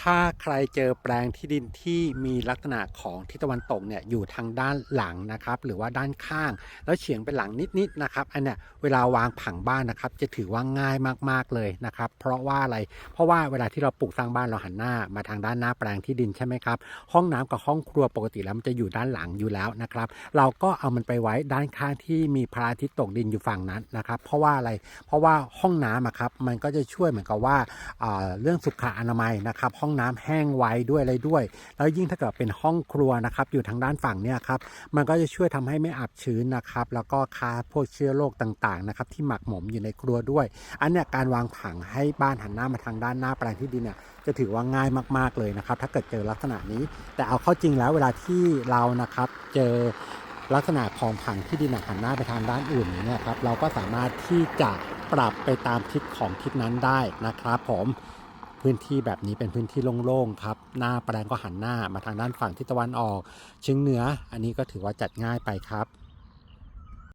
ถ้าใครเจอแปลงที่ดินที่มีลักษณะของทิศตะวันตกเนี่ยอยู่ทางด้านหลังนะครับ หรือว่าด้านข้าง แล้วเฉียงไปหลังนิดๆนะครับ อันเนี้ยเวลาวางผังบ้านนะครับ จะถือว่าง่ายมากๆเลยนะครับ เพราะว่าอะไร เพราะว่าเวลาที่เราปลูกสร้างบ้านเราหันหน้า มาทางด้านหน้าแปลงที่ดินใช่ไหมครับ ห้องน้ำกับห้องครัวปกติแล้วมันจะอยู่ด้านหลังอยู่แล้วนะครับ เราก็เอามันไปไว้ด้านข้างที่มีพระอาทิตย์ตกดินอยู่ฝั่งนั้นนะครับ เพราะว่าอะไร เพราะว่าห้องน้ำอะครับ มันก็จะช่วยเหมือนกับว่าเรื่องสุขอนามัยนะครับห้องน้ำแห้งไว้ด้วยอะไรด้วย แล้วยิ่งถ้าเกิดเป็นห้องครัวนะครับ อยู่ทางด้านฝั่งเนี่ยครับ มันก็จะช่วยทำให้ไม่อับชื้นนะครับ แล้วก็ฆ่าพวกเชื้อโรคต่างๆนะครับที่หมักหมมอยู่ในครัวด้วย อันเนี้ยการวางผังให้บ้านหันหน้ามาทางด้านหน้าแปลงที่ดินเนี่ยจะถือว่าง่ายมากๆเลยนะครับ ถ้าเกิดเจอลักษณะนี้ แต่เอาเข้าจริงแล้วเวลาที่เรานะครับเจอลักษณะของผังที่ดินหันหน้าไปทางด้านอื่นอย่างเนี่ยครับเราก็สามารถที่จะปรับไปตามทิศของทิศนั้นได้นะครับผม พื้นที่แบบนี้เป็นพื้นที่โล่งๆครับ หน้าแปลงก็หันหน้ามาทางด้านฝั่งทิศตะวันออกเชียงเหนือ อันนี้ก็ถือว่าจัดง่ายไปครับ